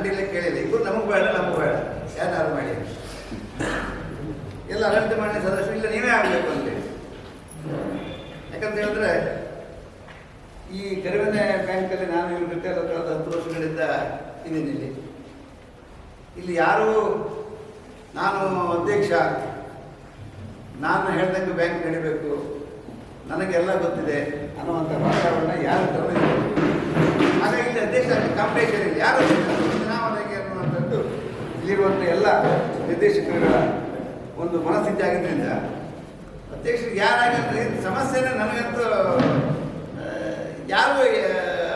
ಕಂಡಿಲ್ಲ ಕೇಳಿದೆ ಇಬ್ಬರು ನಮಗೆ ಬೇಡ ನಮಗೆ ಬೇಡ. ಯಾರು ಮಾಡಿ. ಎಲ್ಲ ಅರಣ್ಯ ಮಾಡಿ ಸದಸ್ಯರು, ಇಲ್ಲ ನೀವೇ ಆಗಬೇಕು ಅಂತೇಳಿ ಯಾಕಂತ ಹೇಳಿದ್ರೆ, ಈ ಕರಿಮನೆ ಬ್ಯಾಂಕಲ್ಲಿ ನಾನು ಇವ್ರ ಜೊತೆ ಕಳೆದ ಹತ್ತು ವರ್ಷಗಳಿಂದ ಇದ್ದೀನಿ. ಇಲ್ಲಿ ಇಲ್ಲಿ ಯಾರು ನಾನು ಅಧ್ಯಕ್ಷ, ನಾನು ಹೇಳ್ದಂಗೆ ಬ್ಯಾಂಕ್ ನಡಿಬೇಕು. ನನಗೆಲ್ಲ ಗೊತ್ತಿದೆ ಅನ್ನುವಂಥ ವಾತಾವರಣ ಯಾರು ತರಲಿಲ್ಲ ಹಾಗಾಗಿ ಇಲ್ಲಿ ಅಧ್ಯಕ್ಷ ಕಾಂಪಿಟೇಷನ್ ಇಲ್ಲ. ಯಾರು ಇಲ್ಲಿರುವಂಥ ಎಲ್ಲ ನಿರ್ದೇಶಕರುಗಳ ಒಂದು ಮನಸ್ಥಿತಿ ಆಗಿದ್ದರಿಂದ ಅಧ್ಯಕ್ಷರಿಗೆ ಯಾರಾಗಿದ್ರೆ ಸಮಸ್ಯೆನೇ ನನಗಂತೂ ಯಾರು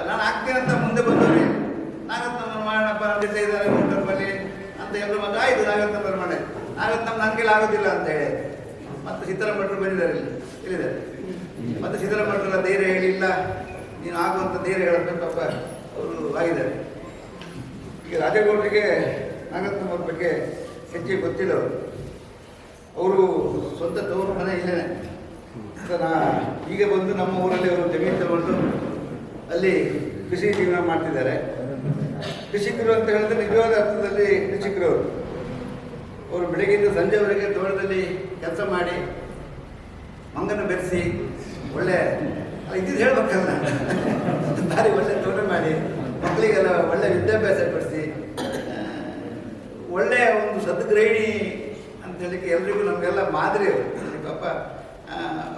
ನಾನು ಆಗ್ತೇನೆ ಅಂತ ಮುಂದೆ ಬಂದವ್ರಿ ನಾಗತ್ ನಮ್ಮ ಮಾಡೋಣಪ್ಪ ನಡೀತಾ ಇದ್ದಾರೆ ಊಟದಲ್ಲಿ ಅಂತ ಎಲ್ಲರೂ ಬಂದು, ಆಯಿತು ನಾಗತ್ ನಂಬರ್ ಮಾಡಿ ನಾಗತ್ ನಮ್ಮ ನನಗೆ ಆಗೋದಿಲ್ಲ ಅಂತ ಹೇಳಿ. ಮತ್ತು ಸಿದ್ದರಾಮಠರು ಬಂದಿದ್ದಾರೆ ಇಲ್ಲಿ ಇಲ್ಲಿದ್ದಾರೆ ಮತ್ತು ಸಿದ್ದರಾಮಠರ ಧೈರ್ಯ ಹೇಳಿಲ್ಲ, ನೀನು ಆಗುವಂಥ ಧೈರ್ಯ ಪಾಪ ಅವರು ಆಗಿದ್ದಾರೆ. ಈಗ ರಾಜಗೌಡರಿಗೆ ನಾಗರತ್ನವ್ರ ಬಗ್ಗೆ ಹೆಚ್ಚಿಗೆ ಗೊತ್ತಿಲ್ಲ ಅವರು ಸ್ವಂತ ತವರು ಮನೆ ಇಲ್ಲೇ ನಾ ಈಗ ಬಂದು ನಮ್ಮ ಊರಲ್ಲಿ ಅವರು ಜಮೀನು ತಗೊಂಡು ಅಲ್ಲಿ ಕೃಷಿ ಜೀವನ ಮಾಡ್ತಿದ್ದಾರೆ. ಕೃಷಿಕರು ಅಂತ ಹೇಳಿದ್ರೆ ನಿಜವಾದ ಅರ್ಥದಲ್ಲಿ ಕೃಷಿಕರು ಅವರು. ಅವರು ಬೆಳಗ್ಗೆಯಿಂದ ಸಂಜೆವರೆಗೆ ತೋಟದಲ್ಲಿ ಕೆಲಸ ಮಾಡಿ ಮಂಗನ ಬೆರೆಸಿ ಒಳ್ಳೆ ಇದ್ದಿದ್ದು ಹೇಳ್ಬೇಕಲ್ಲ. ಭಾರಿ ಒಳ್ಳೆ ತೋಟ ಮಾಡಿ ಮಕ್ಕಳಿಗೆಲ್ಲ ಒಳ್ಳೆ ವಿದ್ಯಾಭ್ಯಾಸ ಪಡಿಸಿ ಒಳ್ಳೆಯ ಒಂದು ಸದ್ಗ್ರಹಿಣಿ ಅಂತ ಹೇಳಿಕ್ಕೆ ಎಲ್ರಿಗೂ ನಮಗೆಲ್ಲ ಮಾದರಿ ಅವರು. ಪಾಪ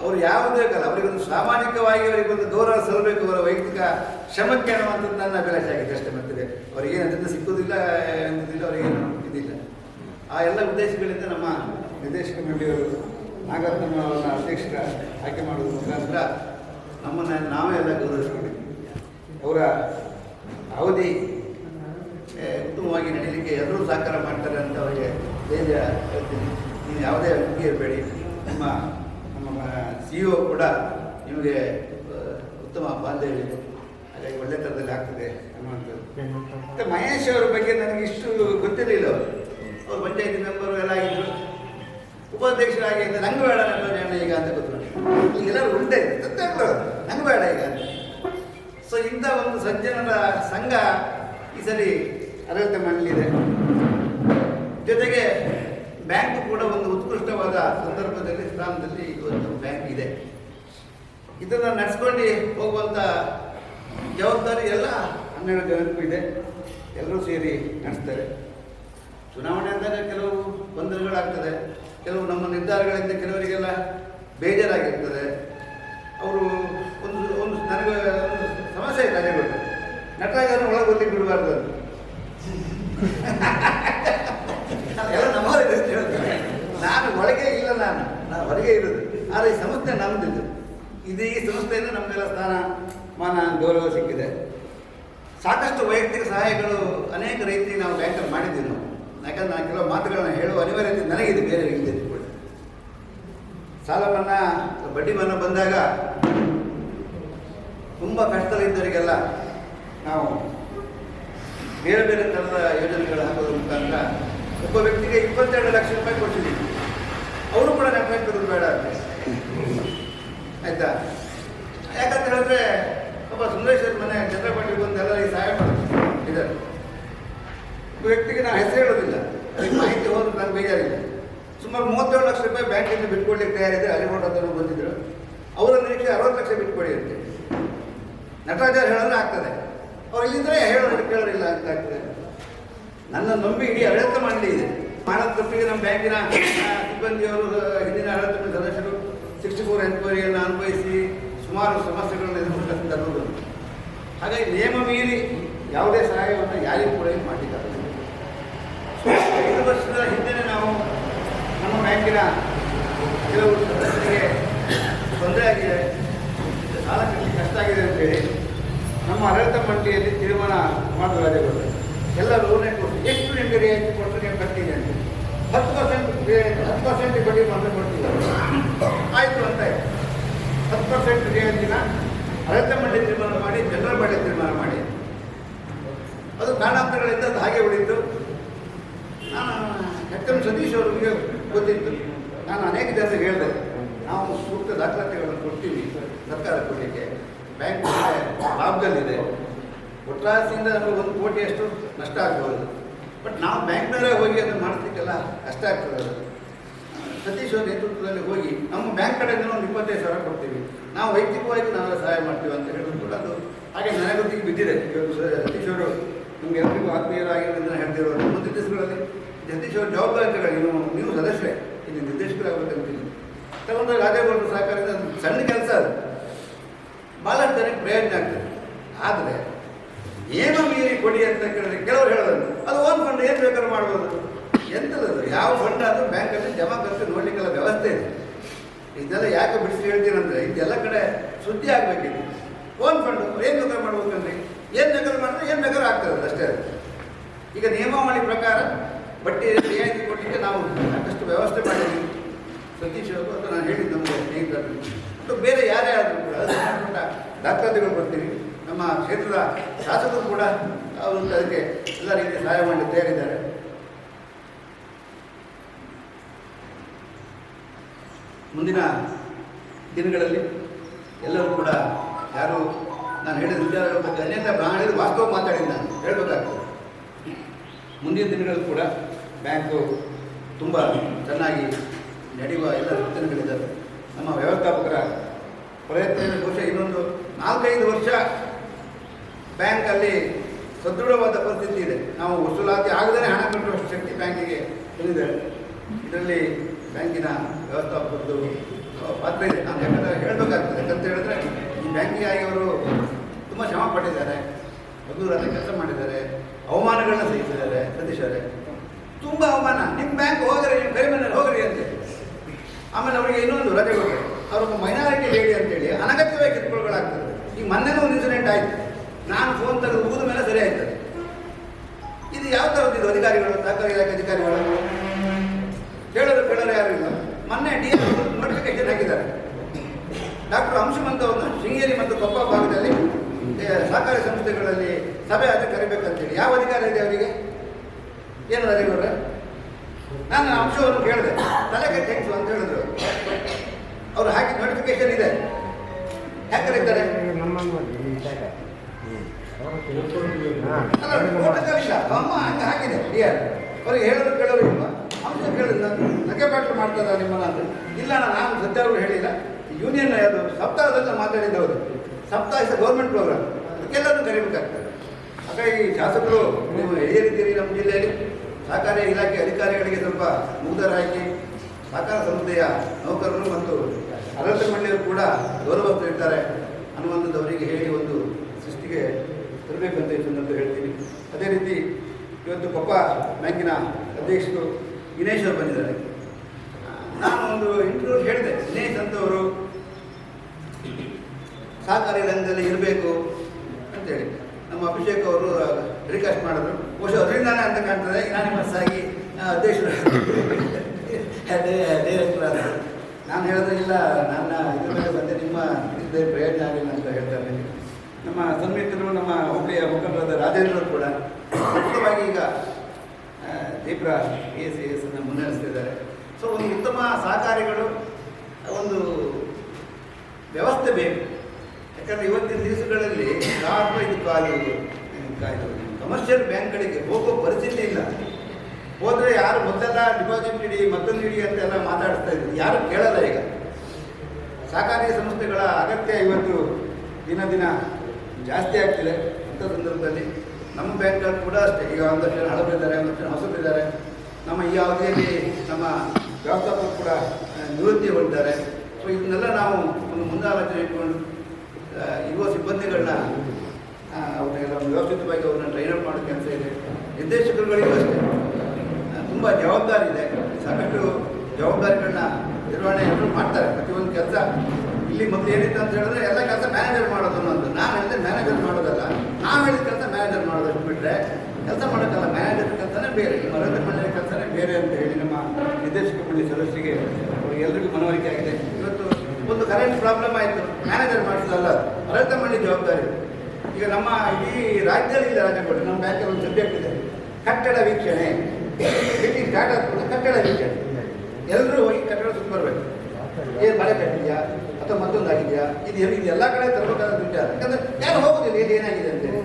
ಅವರು ಯಾವುದೇ ಕಲ, ಅವರಿಗೊಂದು ಸಾಮಾಜಿಕವಾಗಿ ಅವರಿಗೊಂದು ಗೌರವ ಸಲ್ಲಬೇಕು ಅವರ ವೈಯಕ್ತಿಕ ಶ್ರಮಕ್ಕೆ ಅನ್ನುವಂಥದ್ದು ನನ್ನ ಅಭಿಲಾಷೆ ಆಗಿದೆ ಅಷ್ಟೇ. ಮತ್ತೆ ಅವರಿಗೆ ಅದರಿಂದ ಸಿಕ್ಕುವುದಿಲ್ಲ ಎಂಬುದಿಲ್ಲ ಅವರಿಗೇನು ಇದಿಲ್ಲ. ಆ ಎಲ್ಲ ಉದ್ದೇಶಗಳಿಂದ ನಮ್ಮ ನಿರ್ದೇಶಕ ಮಂಡಳಿಯವರು ನಾಗರತ್ನ ಅವರನ್ನ ಅಧ್ಯಕ್ಷರ ಆಯ್ಕೆ ಮಾಡುವ ಮುಖಾಂತರ ನಮ್ಮನ್ನು ನಾವೇ ಎಲ್ಲ ಗೌರವಿಸ್ಕೊಂಡಿದ್ದೀವಿ. ಅವರ ಅವಧಿ ಉತ್ತಮವಾಗಿ ನಡೀಲಿಕ್ಕೆ ಎಲ್ಲರೂ ಸಹಕಾರ ಮಾಡ್ತಾರೆ ಅಂತ ಅವರಿಗೆ ಧೈರ್ಯ ಹೇಳ್ತೀನಿ. ನೀವು ಯಾವುದೇ ಅಂಕಿ ಇರಬೇಡಿ. ನಮ್ಮ ನಮ್ಮ ಸಿ ಒ ಕೂಡ ನಿಮಗೆ ಉತ್ತಮ ಬಾಂಧವ್ಯ ಹಾಗಾಗಿ ಒಳ್ಳೆ ಥರದಲ್ಲಿ ಆಗ್ತದೆ ಅನ್ನುವಂಥದ್ದು. ಮತ್ತು ಮಹೇಶ್ ಅವರ ಬಗ್ಗೆ ನನಗೆ ಇಷ್ಟು ಗೊತ್ತಿರಲಿಲ್ಲ ಅವರು. ಅವ್ರು ಪಂಚಾಯತಿ ಮೆಂಬರು ಎಲ್ಲ ಇದ್ರು. ಉಪಾಧ್ಯಕ್ಷರಾಗಿ ಅಂತ ನಂಗೆ ಬೇಡ ಜನ ಈಗ ಅಂತ ಗೊತ್ತು ಈಗ ಉಂಟೆ ಸತ್ಯಾಗ್ರಹ ನಂಗೆ ಬೇಡ ಈಗ ಅಂತ. ಸೊ ಇಂಥ ಒಂದು ಸಜ್ಜನರ ಸಂಘ ಈ ಸರಿ ಆಡಳಿತ ಮಂಡಲಿದೆ ಜೊತೆಗೆ ಬ್ಯಾಂಕ್ ಕೂಡ ಒಂದು ಉತ್ಕೃಷ್ಟವಾದ ಸಂದರ್ಭದಲ್ಲಿ ಸ್ಥಾನದಲ್ಲಿ ಇವತ್ತು ಬ್ಯಾಂಕ್ ಇದೆ. ಇದನ್ನು ನಡೆಸ್ಕೊಂಡು ಹೋಗುವಂಥ ಜವಾಬ್ದಾರಿ ಎಲ್ಲ ಹನ್ನೆರಡು ಜನಕ್ಕೂ ಇದೆ. ಎಲ್ಲರೂ ಸೇರಿ ನಡೆಸ್ತಾರೆ. ಚುನಾವಣೆ ಅಂದಾಗ ಕೆಲವು ಗೊಂದಲಗಳಾಗ್ತದೆ. ಕೆಲವು ನಮ್ಮ ನಿರ್ಧಾರಗಳಿಂದ ಕೆಲವರಿಗೆಲ್ಲ ಬೇಜಾರಾಗಿರ್ತದೆ. ಅವರು ಒಂದು ಒಂದು ನನಗೆ ಸಮಸ್ಯೆ ಇದೆ ನಟರಾಜನ ಒಳಗೆ ಗೊತ್ತಿಗೆ ಬಿಡಬಾರ್ದು ಎಲ್ಲ ನಮ್ಮವರೇ ಹೇಳ್ತಾರೆ ನಾನು ಒಳಗೆ ಇಲ್ಲ ನಾನು. ನಾನು ಹೊರಗೆ ಇರೋದು. ಆದರೆ ಈ ಸಂಸ್ಥೆ ನಮ್ಮದಿದ್ದು ಇದು ಈ ಸಂಸ್ಥೆಯಿಂದ ನಮಗೆಲ್ಲ ಸ್ಥಾನ ಮಾನ ಗೌರವ ಸಿಕ್ಕಿದೆ. ಸಾಕಷ್ಟು ವೈಯಕ್ತಿಕ ಸಹಾಯಗಳು ಅನೇಕ ರೀತಿ ನಾವು ಬ್ಯಾಂಕಲ್ಲಿ ಮಾಡಿದ್ದೀವಿ ನಾವು. ಯಾಕಂದ್ರೆ ನಾನು ಕೆಲವು ಮಾತುಗಳನ್ನ ಹೇಳುವ ಅನಿವಾರ್ಯತೆ ನನಗಿದೆ ಬೇರೆ ಇಲ್ಲದೆ ಸಾಲವನ್ನು ಸಾಲ ಮನ್ನಾ, ಬಡ್ಡಿ ಮನ್ನಾ ಬಂದಾಗ ತುಂಬ ಕಷ್ಟದಲ್ಲಿದ್ದವರಿಗೆಲ್ಲ ನಾವು ಬೇರೆ ಬೇರೆ ಥರದ ಯೋಜನೆಗಳು ಹಾಕೋದ್ರ ಮುಖಾಂತರ ಒಬ್ಬ ವ್ಯಕ್ತಿಗೆ ಇಪ್ಪತ್ತೆರಡು ಲಕ್ಷ ರೂಪಾಯಿ ಕೊಟ್ಟಿದ್ದೀವಿ ಅವರು ಕೂಡ ನೆನಪಾಗ್ತದ್ದು ಬೇಡ ಅಂತ. ಆಯ್ತಾ? ಯಾಕಂತ ಹೇಳಿದ್ರೆ ಒಬ್ಬ ಸುಂದರೇಶ್ವರ ಮನೆ ಚಂದ್ರಪಾಟಿ ಬಂದು ಎಲ್ಲ ಈ ಸಹಾಯ ಮಾಡ್ತಾರೆ. ಇದನ್ನು. ಒಬ್ಬ ವ್ಯಕ್ತಿಗೆ ನಾನು ಹೆಸರು ಹೇಳೋದಿಲ್ಲ. ಮಾಹಿತಿ ಹೋದ್ರೆ ನನಗೆ ಬೇಜಾರಿಲ್ಲ. ಸುಮಾರು ಮೂವತ್ತೇಳು ಲಕ್ಷ ರೂಪಾಯಿ ಬ್ಯಾಂಕಿಂದ ಬಿಟ್ಕೊಡ್ಲಿಕ್ಕೆ ತಯಾರಿದೆ ಅಲಿಗೋಡ್ ಹತ್ರ ಬಂದಿದ್ರು. ಅವರ ನಿರೀಕ್ಷೆ ಅರವತ್ತು ಲಕ್ಷ ಬಿಟ್ಕೊಡಿ ಅಂತ. ನಟರಾಜ್ ಹೇಳಿದ್ರೆ ಆಗ್ತದೆ. ಅವ್ರು ಇಲ್ಲಿದ್ರೆ ಹೇಳೋದು ಕೇಳೋರಿಲ್ಲ ಅಂತ ಆಗ್ತದೆ. ನನ್ನ ನಂಬಿ ಇಡೀ ಆಡಳಿತ ಮಾಡಲಿ ಇದೆ. ಮಾಡದ ತಪ್ಪಿಗೆ ನಮ್ಮ ಬ್ಯಾಂಕಿನ ಸಿಬ್ಬಂದಿಯವರು ಹಿಂದಿನ ಆಡಳಿತ ಸದಸ್ಯರು ಸಿಕ್ಸ್ಟಿ ಫೋರ್ ಎನ್ಕ್ವೈರಿಯನ್ನು ಅನುಭವಿಸಿ ಸುಮಾರು ಸಮಸ್ಯೆಗಳನ್ನು ಸಂದರ್ಭಗಳು ಹಾಗಾಗಿ ನಿಯಮ ಮೀರಿ ಯಾವುದೇ ಸಹಾಯವನ್ನು ಯಾರಿಗೂ ಕೂಡ ಮಾಡಿದ್ದಾರೆ ಸುಮಾರು ಐದು ವರ್ಷದ ಹಿಂದೆ ನಾವು ನಮ್ಮ ಬ್ಯಾಂಕಿನ ಕೆಲವು ಸದಸ್ಯರಿಗೆ ತೊಂದರೆ ಆಗಿದೆ. ಸಾಲ ಕಟ್ಟಲಿಕ್ಕೆ ಕಷ್ಟ ಆಗಿದೆ ಅಂತೇಳಿ ನಮ್ಮ ಆಡಳಿತ ಮಂಡಳಿಯಲ್ಲಿ ತೀರ್ಮಾನ ಮಾಡಲಾಗಿದೆ ಎಲ್ಲ ಲೋನ್ ಕೊಟ್ಟು, ಎಷ್ಟು ನಿಮಗೆ ರಿಯಾಯಿತಿ ಕೊಟ್ಟರೆ ನೀವು ಕಟ್ಟಿದೆ ಅಂತ. ಹತ್ತು ಪರ್ಸೆಂಟ್ ಹತ್ತು ಪರ್ಸೆಂಟ್ ಬಡ್ಡಿ ಮಾತ್ರ ಕೊಡ್ತೀವಿ. ಆಯಿತು ಅಂತ ಹತ್ತು ಪರ್ಸೆಂಟ್ ರಿಯಾಯಿತಿನ ಅಳತೆ ಮಂಡಳಿ ತೀರ್ಮಾನ ಮಾಡಿ ಜನರಲ್ ಮಂಡಳಿ ತೀರ್ಮಾನ ಮಾಡಿ. ಅದು ಕಾರಣಾಂತರಗಳಿಂದ ಅದು ಹಾಗೆ ಉಳಿತು. ನಾನು ಎಂ ಸತೀಶ್ ಅವರಿಗೆ ಗೊತ್ತಿತ್ತು. ನಾನು ಅನೇಕ ಜನರಿಗೆ ಹೇಳಿದೆ, ನಾವು ಸೂಕ್ತ ದಾಖಲಾತಿಗಳನ್ನು ಕೊಡ್ತೀವಿ ಸರ್ಕಾರ ಕೊಡಲಿಕ್ಕೆ. ಬ್ಯಾಂಕ್ ಲಾಭದಲ್ಲಿದೆ. ಒಟ್ರಾಸಿಯಿಂದ ನಮಗೆ ಒಂದು ಕೋಟಿ ಅಷ್ಟು ನಷ್ಟ ಆಗ್ಬೋದು. ಬಟ್ ನಾವು ಬ್ಯಾಂಕ್ನವರೇ ಹೋಗಿ ಅದನ್ನು ಮಾಡಿಸ್ಲಿಕ್ಕೆಲ್ಲ ಕಷ್ಟ ಆಗ್ತದೆ ಅದು. ಸತೀಶ್ ಅವ್ರ ನೇತೃತ್ವದಲ್ಲಿ ಹೋಗಿ ನಮ್ಮ ಬ್ಯಾಂಕ್ ಕಡೆಯಿಂದ ಒಂದು ಇಪ್ಪತ್ತೈದು ಸಾವಿರ ಕೊಡ್ತೀವಿ. ನಾವು ವೈಯಕ್ತಿಕವಾಗಿ ನಾವು ಸಹಾಯ ಮಾಡ್ತೀವಿ ಅಂತ ಹೇಳಿದ್ರು ಕೂಡ ಅದು ಹಾಗೆ ನನಗೊತ್ತಿಗೆ ಬಿದ್ದಿದೆ. ಇವತ್ತು ಸತೀಶ್ ಅವರು ನಿಮ್ಗೆ ಎಲ್ರಿಗೂ ಆತ್ಮೀಯರಾಗಿರೋದನ್ನು ಹೇಳ್ತಿರೋದು. ಮುಂದಿನ ದಿವಸಗಳಲ್ಲಿ ಸತೀಶ್ ಅವರ ಜವಾಬ್ದಾರಿಗಳು ನೀವು ನೀವು ಸದಸ್ಯರೇ. ಇಲ್ಲಿ ನಿರ್ದೇಶಕರಾಗಬೇಕಂತೀನಿ ತಗೊಂಡ್ರೆ ರಾಜೇಗೌಡರ ಸಹಕಾರದಿಂದ ಸಣ್ಣ ಕೆಲಸ ಅದು. ಭಾಳಷ್ಟು ಜನಕ್ಕೆ ಪ್ರಯೋಜನ ಆಗ್ತದೆ. ಆದರೆ, ಏನು ಮೀರಿ ಕೊಡಿ ಅಂತ ಕೇಳಿದ್ರೆ ಕೆಲವರು ಹೇಳೋದು ಅದು ಓನ್ ಫಂಡ್ ಏನು ಬೇಕಾದ್ರೂ ಮಾಡ್ಬೋದು. ಎಂಥದ್ದು ಯಾವ ಫಂಡ್ ಆದರೂ ಬ್ಯಾಂಕಲ್ಲಿ ಜಮಾ ಖರ್ಚು ನೋಡ್ಲಿಕ್ಕೆಲ್ಲ ವ್ಯವಸ್ಥೆ ಇದೆ. ಇದೆಲ್ಲ ಯಾಕೆ ಬಿಡಿಸಿ ಹೇಳ್ತೀನಂದ್ರೆ ಇದೆಲ್ಲ ಕಡೆ ಸುದ್ದಿ ಆಗಬೇಕಿದೆ. ಓನ್ ಫಂಡ್ ಏನು ಬೇಕಾದ್ರೆ ಮಾಡ್ಬೇಕಂದ್ರೆ, ಏನು ಬೇಕಾದ್ರೂ ಮಾಡಿದ್ರೆ ಏನು ಬೇಕಾದ್ರೂ ಆಗ್ತದೆ ಅಷ್ಟೇ. ಈಗ ನಿಯಮಾವಳಿ ಪ್ರಕಾರ ಬಟ್ಟೆ ರಿಯಾಯಿತಿ ಕೊಡಲಿಕ್ಕೆ ನಾವು ಸಾಕಷ್ಟು ವ್ಯವಸ್ಥೆ ಮಾಡಿದ್ದೀವಿ. ಸತೀಶ್ ಅವರು ನಾನು ಹೇಳಿದ್ದು ನಮಗೆ ಸ್ನೇಹಿತರು. ಬೇರೆ ಯಾರೇ ಆದರೂ ಕೂಡ ಸಂಬಂಧಪಟ್ಟ ದಾಖಲಾತಿಗಳು ಬರ್ತೀವಿ. ನಮ್ಮ ಕ್ಷೇತ್ರದ ಶಾಸಕರು ಕೂಡ ಅವರು ಅದಕ್ಕೆ ಎಲ್ಲ ರೀತಿಯ ಸಹಾಯ ಮಾಡಿ ತಯಾರಿದ್ದಾರೆ. ಮುಂದಿನ ದಿನಗಳಲ್ಲಿ ಎಲ್ಲರೂ ಕೂಡ ಯಾರು ನಾನು ಹೇಳಿದ ವಿಚಾರಗಳ ಬಗ್ಗೆ ಅನೇಕ ಹೇಳಿದ ವಾಸ್ತವ ಮಾತಾಡಿದ್ದು ನಾನು ಹೇಳಬೇಕಾಗ್ತದೆ. ಮುಂದಿನ ದಿನಗಳಲ್ಲಿ ಕೂಡ ಬ್ಯಾಂಕು ತುಂಬ ಚೆನ್ನಾಗಿ ನಡೆಯುವ ಎಲ್ಲ ಸೂಚನೆಗಳಿದ್ದಾವೆ ನಮ್ಮ ವ್ಯವಸ್ಥಾಪಕರ ಪ್ರಯತ್ನ ಬಹುಶಃ ಇನ್ನೊಂದು ನಾಲ್ಕೈದು ವರ್ಷ ಬ್ಯಾಂಕಲ್ಲಿ ಸದೃಢವಾದ ಪರಿಸ್ಥಿತಿ ಇದೆ. ನಾವು ವಸೂಲಾತಿ ಆಗದೇ ಹಣ ಕಟ್ಟುವಷ್ಟು ಶಕ್ತಿ ಬ್ಯಾಂಕಿಗೆ ಬಂದಿದೆ. ಇದರಲ್ಲಿ ಬ್ಯಾಂಕಿನ ವ್ಯವಸ್ಥಾಪಕರದ್ದು ಪಾತ್ರ ಇದೆ. ನಾನು ಯಾಕಂದರೆ ಹೇಳಬೇಕಾಗ್ತದೆ. ಯಾಕಂತ ಹೇಳಿದ್ರೆ ಈ ಬ್ಯಾಂಕಿಗಾಗಿ ಅವರು ತುಂಬ ಶ್ರಮ ಪಟ್ಟಿದ್ದಾರೆ. ಅದೂರಾದ ಕೆಲಸ ಮಾಡಿದ್ದಾರೆ. ಅವಮಾನಗಳನ್ನ ಸಹಿಸಿದ್ದಾರೆ. ಸತೀಶ್ ಅವರೇ ತುಂಬ ಅವಮಾನ. ನಿಮ್ಮ ಬ್ಯಾಂಕ್ ಹೋಗ್ರಿ ನಿಮ್ಮ ಕೈ ಮನೇಲಿ ಹೋಗ್ರಿ ಅಂತ. ಆಮೇಲೆ ಅವರಿಗೆ ಇನ್ನೊಂದು ರಜೆ ಕೊಟ್ಟರು ಅವ್ರೊಬ್ಬ ಮೈನಾರಿಟಿ ಲೇಡಿ ಅಂತೇಳಿ ಅನಗತ್ಯವಾಗಿ ಕಿತ್ಕೊಳ್ಗಳಾಗ್ತದೆ ಈಗ ಮೊನ್ನೆನೂ ಒಂದು ಇನ್ಸಿಡೆಂಟ್ ಆಯಿತು. ನಾನು ಫೋನ್ ತೆಗೆದು ಹೋದ ಮೇಲೆ ಸರಿ ಆಯ್ತದೆ ಇದು ಯಾವ ಥರದ್ದು ಅಧಿಕಾರಿಗಳು, ಸಹಕಾರಿ ಇಲಾಖೆ ಅಧಿಕಾರಿಗಳು? ಹೇಳೋರು ಕೇಳೋರು ಯಾರು ಇಲ್ಲ. ಮೊನ್ನೆ ಡಿ ಎಸ್ ನೋಟಿಫಿಕೇಶನ್ ಹಾಕಿದ್ದಾರೆ. ಡಾಕ್ಟರ್ ಅಂಶುಮಂತ ಅವರು ಶೃಂಗೇರಿ ಮತ್ತು ಕೊಪ್ಪ ಭಾಗದಲ್ಲಿ ಸಹಕಾರಿ ಸಂಸ್ಥೆಗಳಲ್ಲಿ ಸಭೆ ಆದ ಕರಿಬೇಕಂತೇಳಿ. ಯಾವ ಅಧಿಕಾರ ಇದೆ ಅವರಿಗೆ? ಏನು ರಜೆಗೌಡ್ರೆ ನಾನು ಅಂಶವನ್ನು ಕೇಳಿದೆ. ತಲೆಗೆ ಥ್ಯಾಂಕ್ಸ್ ಅಂತ ಹೇಳಿದ್ರು. ಅವ್ರು ಹಾಕಿ ನೋಟಿಫಿಕೇಶನ್ ಇದೆ. ಯಾಕೆ ಕರೀತಾರೆ ಅಮ್ಮ ಹಂಗೆ ಅವ್ರಿಗೆ ಹೇಳಿದ್ರು ಕೇಳೋರು ಇಲ್ಲ. ಅಂಶ ಕೇಳಿದ ನಗೆ ಪಾಠ ಮಾಡ್ತದ ನಿಮ್ಮನ್ನ ಅಂತ ಇಲ್ಲ ನಾನು ಸದ್ಯ ಅವ್ರು ಹೇಳಿಲ್ಲ ಯೂನಿಯನ್ ಅದು ಸಪ್ತಾಹದಲ್ಲಿ ನಾನು ಮಾತಾಡಿದ್ದು ಹೌದು. ಸಪ್ತಾಹ ಇಸ್ ಗೌರ್ಮೆಂಟ್ ಪ್ರೋಗ್ರಾಮ್ ಅದಕ್ಕೆಲ್ಲರೂ ಕರಿಬೇಕಾಗ್ತದೆ. ಹಾಗಾಗಿ ಶಾಸಕರು, ನೀವು ಹೇಳಿದ್ದೀರಿ ನಮ್ಮ ಜಿಲ್ಲೆಯಲ್ಲಿ. ಸಹಕಾರಿ ಇಲಾಖೆ ಅಧಿಕಾರಿಗಳಿಗೆ ಸ್ವಲ್ಪ ಮುಗ್ಧರಾಗಿ ಸಹಕಾರ ಸಂಸ್ಥೆಯ ನೌಕರರು ಮತ್ತು ಮಂಡಳಿಯರು ಕೂಡ ಗೌರವಸ್ಥರಿರ್ತಾರೆ ಅನ್ನುವಂಥದ್ದು ಅವರಿಗೆ ಹೇಳಿ ಒಂದು ಸೃಷ್ಟಿಗೆ ತರಬೇಕಂತ ಸಂದರ್ಭ ಹೇಳ್ತೀನಿ. ಅದೇ ರೀತಿ ಇವತ್ತು ಕೊಪ್ಪ ಬ್ಯಾಂಕಿನ ಅಧ್ಯಕ್ಷರು ದಿನೇಶ್ ಅವರು ಬಂದಿದ್ದಾರೆ. ನಾನು ಒಂದು ಇಂಟರ್ವ್ಯೂ ಹೇಳಿದೆ. ದಿನೇಶ್ ಅಂತವರು ಸಹಕಾರಿ ರಂಗದಲ್ಲಿ ಇರಬೇಕು ಅಂತೇಳಿ ನಮ್ಮ ಅಭಿಷೇಕ್ ಅವರು ರಿಕ್ವೆಸ್ಟ್ ಮಾಡಿದ್ರು. ಬಹುಶಃ ಅದರಿಂದಾನೆ ಅಂತ ಕಾಣ್ತದೆ ಅಧ್ಯಕ್ಷರು ಡೈರೆಕ್ಟರ್ ಅಂತ ನಾನು ಹೇಳಿದ್ರೆ ಇಲ್ಲ ನನ್ನ ಇದ್ರ ಮೇಲೆ ಬಂದೆ. ನಿಮ್ಮ ಇದ್ದೇ ಪ್ರಯೋಜನ ಆಗಿಲ್ಲ ಅಂತ ಹೇಳ್ತಾರೆ. ನಮ್ಮ ಸಂಯುಕ್ತರು ನಮ್ಮ ಹುಬ್ಳಿಯ ಮುಖಂಡರಾದ ರಾಜೇಂದ್ರ ಕೂಡ ಮುಖ್ಯವಾಗಿ ಈಗ ದೀಪ್ರ ಎ ಸಿ ಎಸ್ ಅನ್ನು ಮುನ್ನಡೆಸ್ತಿದ್ದಾರೆ. ಸೊ ಒಂದು ಉತ್ತಮ ಸಹಕಾರಿಗಳು, ಒಂದು ವ್ಯವಸ್ಥೆ ಬೇಕು. ಯಾಕಂದ್ರೆ ಇವತ್ತಿನ ದಿವಸಗಳಲ್ಲಿ ಯಾರು ಇದು ಕಾಲು ಕಮರ್ಷಿಯಲ್ ಬ್ಯಾಂಕ್ಗಳಿಗೆ ಹೋಗೋ ಪರಿಸ್ಥಿತಿ ಇಲ್ಲ. ಹೋದ್ರೆ ಯಾರು ಮೊದಲೆಲ್ಲ ಡಿಪಾಸಿಟ್ ಇಡಿ ಮತ್ತೊಂದು ಇಡಿ ಅಂತೆಲ್ಲ ಮಾತಾಡಿಸ್ತಾ ಇದ್ರು. ಯಾರು ಕೇಳಲ್ಲ ಈಗ. ಸಹಕಾರಿ ಸಂಸ್ಥೆಗಳ ಅಗತ್ಯ ಇವತ್ತು ದಿನ ದಿನ ಜಾಸ್ತಿ ಆಗ್ತಿದೆ. ಅಂಥ ಸಂದರ್ಭದಲ್ಲಿ ನಮ್ಮ ಬ್ಯಾಂಕ್ಗಳು ಕೂಡ ಅಷ್ಟೇ. ಈಗ ಒಂದಷ್ಟು ಜನ ಹಳಬರಿದ್ದಾರೆ ಒಂದಷ್ಟು ಜನ ಹೊಸಬಿದ್ದಾರೆ ನಮ್ಮ ಈ ಅವಧಿಯಲ್ಲಿ ನಮ್ಮ ವ್ಯವಸ್ಥಾಪಕರು ಕೂಡ ನಿವೃತ್ತಿ ಹೊಂದಿದ್ದಾರೆ. ಸೊ ಇದನ್ನೆಲ್ಲ ನಾವು ಒಂದು ಮುಂದಾಲೋಚನೆ ಇಟ್ಕೊಂಡು ಇರುವ ಸಿಬ್ಬಂದಿಗಳನ್ನ ಅವ್ರನ್ನೆಲ್ಲ ಒಂದು ವ್ಯವಸ್ಥಿತವಾಗಿ ಅವ್ರನ್ನ ಟ್ರೈನ್ ಅಪ್ ಮಾಡೋ ಕೆಲಸ ಇದೆ. ನಿರ್ದೇಶಕರುಗಳಿಗೂ ಅಷ್ಟೇ. ತುಂಬ ಜವಾಬ್ದಾರಿ ಇದೆ. ಸಾಕಷ್ಟು ಜವಾಬ್ದಾರಿಗಳನ್ನ ನಿರ್ವಹಣೆ ಎಲ್ಲರೂ ಮಾಡ್ತಾರೆ. ಪ್ರತಿಯೊಂದು ಕೆಲಸ ಇಲ್ಲಿ ಮತ್ತೆ ಏನಿತ್ತು ಅಂತ ಹೇಳಿದ್ರೆ ಎಲ್ಲ ಕೆಲಸ ಮ್ಯಾನೇಜರ್ ಮಾಡೋದು ಅನ್ನೋದು. ನಾನು ಹೇಳಿದ್ರೆ ಮ್ಯಾನೇಜರ್ ಮಾಡೋದಲ್ಲ. ನಾವು ಹೇಳಿದ ಕೆಲಸ ಮ್ಯಾನೇಜರ್ ಮಾಡೋದಷ್ಟು ಬಿಟ್ಟರೆ ಕೆಲಸ ಮಾಡೋಕ್ಕಲ್ಲ. ಮ್ಯಾನೇಜರ್ ಕೆಲಸನೇ ಬೇರೆ. ಮರದ ಮಂಡಳಿ ಕೆಲಸನೇ ಬೇರೆ ಅಂತ ಹೇಳಿ ನಮ್ಮ ನಿರ್ದೇಶಕ ಮಂಡಳಿ ಸದಸ್ಯರಿಗೆ ಎಲ್ಲರಿಗೂ ಮನವರಿಕೆ ಆಗಿದೆ. ಇವತ್ತು ಒಂದು ಕರೆಂಟ್ ಪ್ರಾಬ್ಲಮ್ ಆಯಿತು. ಮ್ಯಾನೇಜರ್ ಮಾಡಿಸೋದಲ್ಲ ಮರದ ಮಂಡಳಿ ಜವಾಬ್ದಾರಿ. ಈಗ ನಮ್ಮ ಇಡೀ ರಾಜ್ಯದಲ್ಲಿ ಇಲ್ಲ ರಾಜ್ಯ ಕೊಟ್ಟು ನಮ್ಮ ಬ್ಯಾಂಕಲ್ಲಿ ಒಂದು ಸಬ್ಜೆಕ್ಟ್ ಇದೆ. ಕಟ್ಟಡ ವೀಕ್ಷಣೆ. ಇಲ್ಲಿ ಸ್ಟಾರ್ಟ್ ಕಟ್ಟಡ ವೀಕ್ಷಣೆ. ಎಲ್ಲರೂ ಹೋಗಿ ಕಟ್ಟಡ ಸುತ್ತ ಬರಬೇಕು. ಏನು ಮಳೆ ಕಟ್ಟಿದೆಯಾ? ಅಥವಾ ಮತ್ತೊಂದು ಆಗಿದೆಯಾ? ಇದು ಇದು ಎಲ್ಲ ಕಡೆ ತರಬೇಕಾದ ವಿಚಾರ ಯಾಕಂದ್ರೆ ಯಾರು ಹೋಗುದಿಲ್ಲ, ಇದು ಏನಾಗಿದೆ ಅಂತೇಳಿ